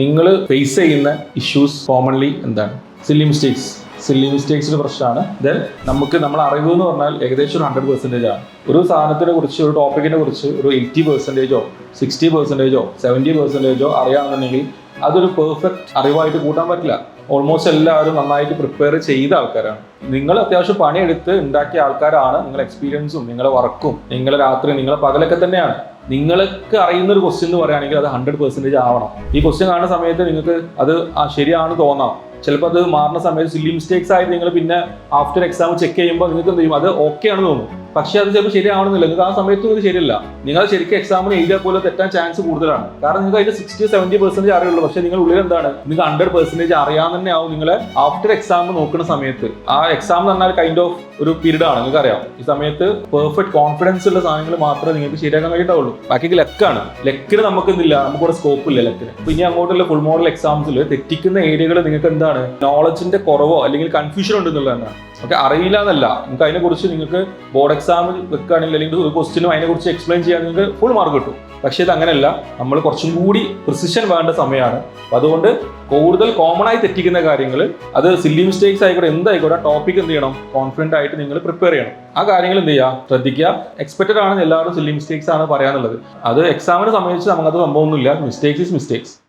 നിങ്ങൾ ഫേസ് ചെയ്യുന്ന issues commonly എന്താണ്? സില്ലി മിസ്റ്റേക്സ് സില്ലി മിസ്റ്റേക്സിന്റെ പ്രശ്നമാണ്. ദെൻ നമുക്ക് നമ്മൾ അറിവ് എന്ന് പറഞ്ഞാൽ ഏകദേശം ഒരു ഹൺഡ്രഡ് പെർസെന്റേജ് ആണ്. ഒരു സാധനത്തിനെ കുറിച്ച് ഒരു ടോപ്പിക്കിനെ കുറിച്ച് ഒരു എയ്റ്റി പെർസെന്റേജോ സിക്സ്റ്റി പെർസെന്റേജോ സെവന്റി പെർസെന്റേജോ അറിയാമെന്നുണ്ടെങ്കിൽ അതൊരു പെർഫെക്റ്റ് അറിവായിട്ട് കൂട്ടാൻ പറ്റില്ല. ഓൾമോസ്റ്റ് എല്ലാവരും നന്നായിട്ട് പ്രിപ്പയർ ചെയ്ത ആൾക്കാരാണ്. നിങ്ങൾ അത്യാവശ്യം പണിയെടുത്ത് ഉണ്ടാക്കിയ ആൾക്കാരാണ്. നിങ്ങളുടെ എക്സ്പീരിയൻസും നിങ്ങളുടെ വർക്കും നിങ്ങളുടെ രാത്രി നിങ്ങളുടെ പകലൊക്കെ തന്നെയാണ്. നിങ്ങൾക്ക് അറിയുന്ന ഒരു ക്വസ്റ്റ്യൻ എന്ന് പറയുകയാണെങ്കിൽ അത് ഹൺഡ്രഡ് പെർസെന്റേജ് ആവണം. ഈ ക്വസ്റ്റ്യൻ കാണുന്ന സമയത്ത് നിങ്ങൾക്ക് അത് ശരിയാണ് തോന്നാം. ചിലപ്പോൾ അത് മാറുന്ന സമയത്ത് സില്ലി മിസ്റ്റേക്സ് ആയിട്ട് നിങ്ങൾ പിന്നെ ആഫ്റ്റർ എക്സാം ചെക്ക് ചെയ്യുമ്പോൾ നിങ്ങൾക്ക് എന്ത് ചെയ്യും? അത് ഓക്കെ ആണെന്ന് തോന്നും. പക്ഷേ അത് ചിലപ്പോൾ ശരിയാവണമെന്നില്ല. നിങ്ങൾക്ക് ആ സമയത്തും ഇത് ശരിയല്ല. നിങ്ങൾ ശരിക്കും എക്സാമിന് എഴുതിയാൽ പോലെ തെറ്റാൻ ചാൻസ് കൂടുതലാണ്. കാരണം നിങ്ങൾക്ക് അതിന്റെ സിക്സ്റ്റി സെവന്റി പെർസെന്റേജ് അറിയുള്ളൂ. പക്ഷെ നിങ്ങൾ ഉള്ളിൽ എന്താണ്? നിങ്ങൾക്ക് ഹൺഡ്രഡ് പെർസെന്റേജ് അറിയാൻ തന്നെ ആവും നിങ്ങൾ ആഫ്റ്റർ എക്സാം നോക്കുന്ന സമയത്ത്. ആ എക്സാം എന്ന് പറഞ്ഞാൽ കൈൻഡ് ഓഫ് ഒരു പീരീഡ് ആണ്. നിങ്ങൾക്ക് അറിയാം ഈ സമയത്ത് പെർഫെക്റ്റ് കോൺഫിഡൻസ് ഉള്ള സാധനങ്ങൾ മാത്രമേ നിങ്ങൾക്ക് ശരിയാക്കാൻ കഴിയിട്ടുള്ളൂ ബാക്കി ലെക്കാണ് ലെക്കിന് നമുക്ക് എന്തില്ല? നമുക്കിവിടെ സ്കോപ്പ് ഇല്ല ലെക്കിന് പിന്നെ അങ്ങോട്ടുള്ള ഫുൾ മോഡൽ എക്സാംസിൽ തെറ്റിക്കുന്ന ഏരിയകൾ നിങ്ങൾക്ക് എന്താണ്? നോളജിന്റെ കുറവോ അല്ലെങ്കിൽ കൺഫ്യൂഷൻ ഉണ്ടെന്നുള്ളതാണ്. ഓക്കെ അറിയില്ല എന്നല്ല. നിങ്ങൾക്ക് അതിനെക്കുറിച്ച് നിങ്ങൾക്ക് ബോർഡ് എക്സാം വെക്കുകയാണെങ്കിൽ അല്ലെങ്കിൽ ഒരു ക്വസ്റ്റിനും അതിനെക്കുറിച്ച് എക്സ്പ്ലെയിൻ ചെയ്യാൻ നിങ്ങൾക്ക് ഫുൾ മാർക്ക് കിട്ടും. പക്ഷേ ഇത് അങ്ങനെയല്ല. നമ്മൾ കുറച്ചും കൂടി പ്രിസിഷൻ വേണ്ട സമയമാണ്. അതുകൊണ്ട് കൂടുതൽ കോമൺ ആയി തെറ്റിക്കുന്ന കാര്യങ്ങൾ അത് സില്ലി മിസ്റ്റേക്സ് ആയിക്കോട്ടെ എന്തായിക്കോട്ടെ ടോപ്പിക് എന്ത് ചെയ്യണം? കോൺഫിഡന്റ് ആയിട്ട് നിങ്ങൾ പ്രിപ്പയർ ചെയ്യണം. ആ കാര്യങ്ങൾ എന്ത് ചെയ്യുക ശ്രദ്ധിക്കുക. എക്സ്പെക്റ്റഡ് ആണ് എല്ലാവരും സില്ലി മിസ്റ്റേക്സ് ആണ് പറയാനുള്ളത്. അത് എക്സാമിനെ സംബന്ധിച്ച് നമുക്കത് സംഭവമൊന്നുമില്ല. Mistakes is mistakes